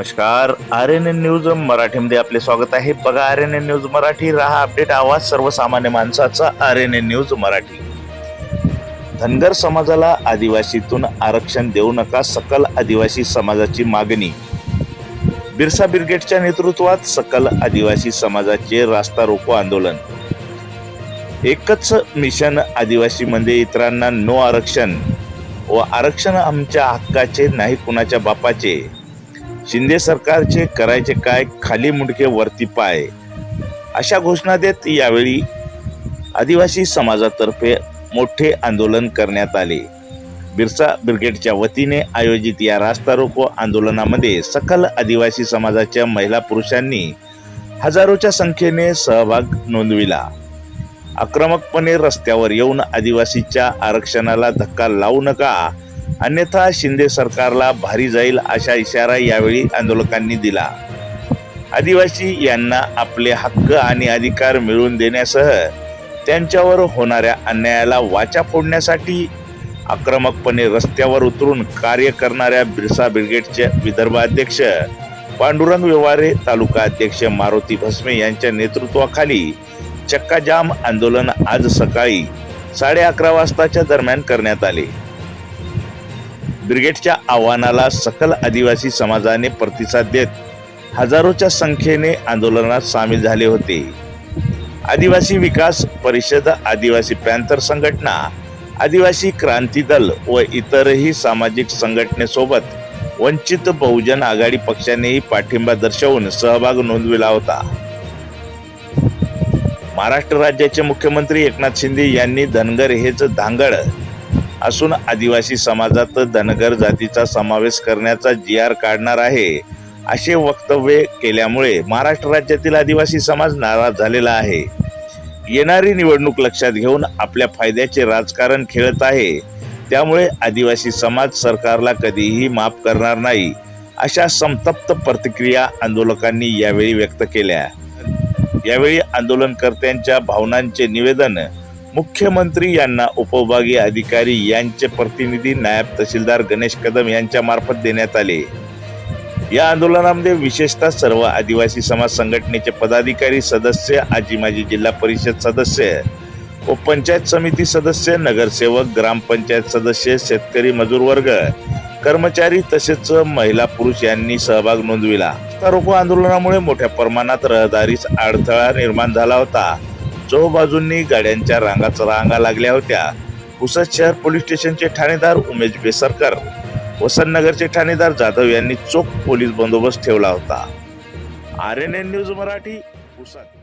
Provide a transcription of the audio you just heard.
नमस्कार. R N N news मराठीमध्ये आपले स्वागत आहे. बघा R N N news Marathi राहा अपडेट आवाज सर्वसामान्य माणसाचा R N N news Marathi. Dhangar समाजाला आदिवासीतून आरक्षण देऊ नका सकल आदिवासी समाजाची मागणी. बिरसा ब्रिगेडच्या नेतृत्वात सकल आदिवासी समाजाचे रास्ता रोको आंदोलन. एकच मिशन आदिवासीमध्ये इतरांना नो आरक्षण व आरक्षण आमच्या हक्काचे नाही कुणाच्या बापाचे. शिंदे सरकारचे करायचे काय खाली मुंडके वरती पाय. अशा घोषणा देत यावेळी आदिवासी समाजातर्फे मोठे आंदोलन करण्यात आले. बिरसा ब्रिगेडच्या वतीने आयोजित या रास्ता रोको आंदोलनामध्ये सकल आदिवासी समाजाच्या महिला पुरुषांनी हजारोच्या संख्येने सहभाग नोंदविला. आक्रमकपणे रस्त्यावर येऊन आदिवासीच्या आरक्षणाला धक्का लावू नका अन्यथा शिंदे सरकारला भारी जाईल अशा इशारा यावेळी आंदोलकांनी दिला. आदिवासी यांना आपले हक्क आणि अधिकार मिळवून देण्यासह त्यांच्यावर होणाऱ्या अन्यायाला वाचा फोडण्यासाठी आक्रमकपणे रस्त्यावर उतरून कार्य करणाऱ्या बिरसा ब्रिगेडचे विदर्भाध्यक्ष पांडुरंग व्यवहारे तालुका अध्यक्ष मारुती भस्मे यांच्या नेतृत्वाखाली चक्काजाम आंदोलन आज सकाळी साडे अकरा वाजताच्या दरम्यान करण्यात आले. ब्रिगेडच्या आव्हानाला सकल आदिवासी समाजाने प्रतिसाद देत हजारोच्या संख्येने आंदोलनात सामील झाले होते. आदिवासी विकास परिषद आदिवासी पॅन्थर संघटना आदिवासी क्रांती दल व इतरही सामाजिक संघटनेसोबत वंचित बहुजन आघाडी पक्षानेही पाठिंबा दर्शवून सहभाग नोंदविला होता. महाराष्ट्र राज्याचे मुख्यमंत्री एकनाथ शिंदे यांनी धनगर हेच धांगड असून आदिवासी समाजात धनगर जातीचा समावेश करण्याचा जी आर काढणार आहे. असे वक्तव्य केल्यामुळे महाराष्ट्र राज्यातील आदिवासी समाज नाराज झालेला आहे. येणारी निवडणूक लक्षात घेऊन आपल्या फायद्याचे राजकारण खेळत आहे. त्यामुळे आदिवासी समाज सरकारला कधीही माफ करणार नाही अशा संतप्त प्रतिक्रिया आंदोलकांनी यावेळी व्यक्त केल्या. यावेळी आंदोलनकर्त्यांच्या भावनांचे निवेदन मुख्यमंत्री यांना उपविभागीय अधिकारी यांचे प्रतिनिधी नायब तहसीलदार गणेश कदम यांच्या मार्फत देण्यात आले. या आंदोलनामध्ये विशेषतः सर्व आदिवासी समाज संघटनेचे पदाधिकारी सदस्य आजी माजी जिल्हा परिषद सदस्य व पंचायत समिती सदस्य नगरसेवक ग्रामपंचायत सदस्य शेतकरी मजूर वर्ग कर्मचारी तसेच महिला पुरुष यांनी सहभाग नोंदविला. रस्ता रोको आंदोलनामुळे मोठ्या प्रमाणात रहदारीस अडथळा निर्माण झाला होता. चौबाजूंनी गाड्यांच्या रांगाच रांगा लागल्या होत्या. पुसद शहर पोलीस स्टेशनचे ठाणेदार उमेश बेसरकर वसंतनगरचे ठाणेदार जाधव यांनी चोख पोलीस बंदोबस्त ठेवला होता. R N N news Marathi Pusad.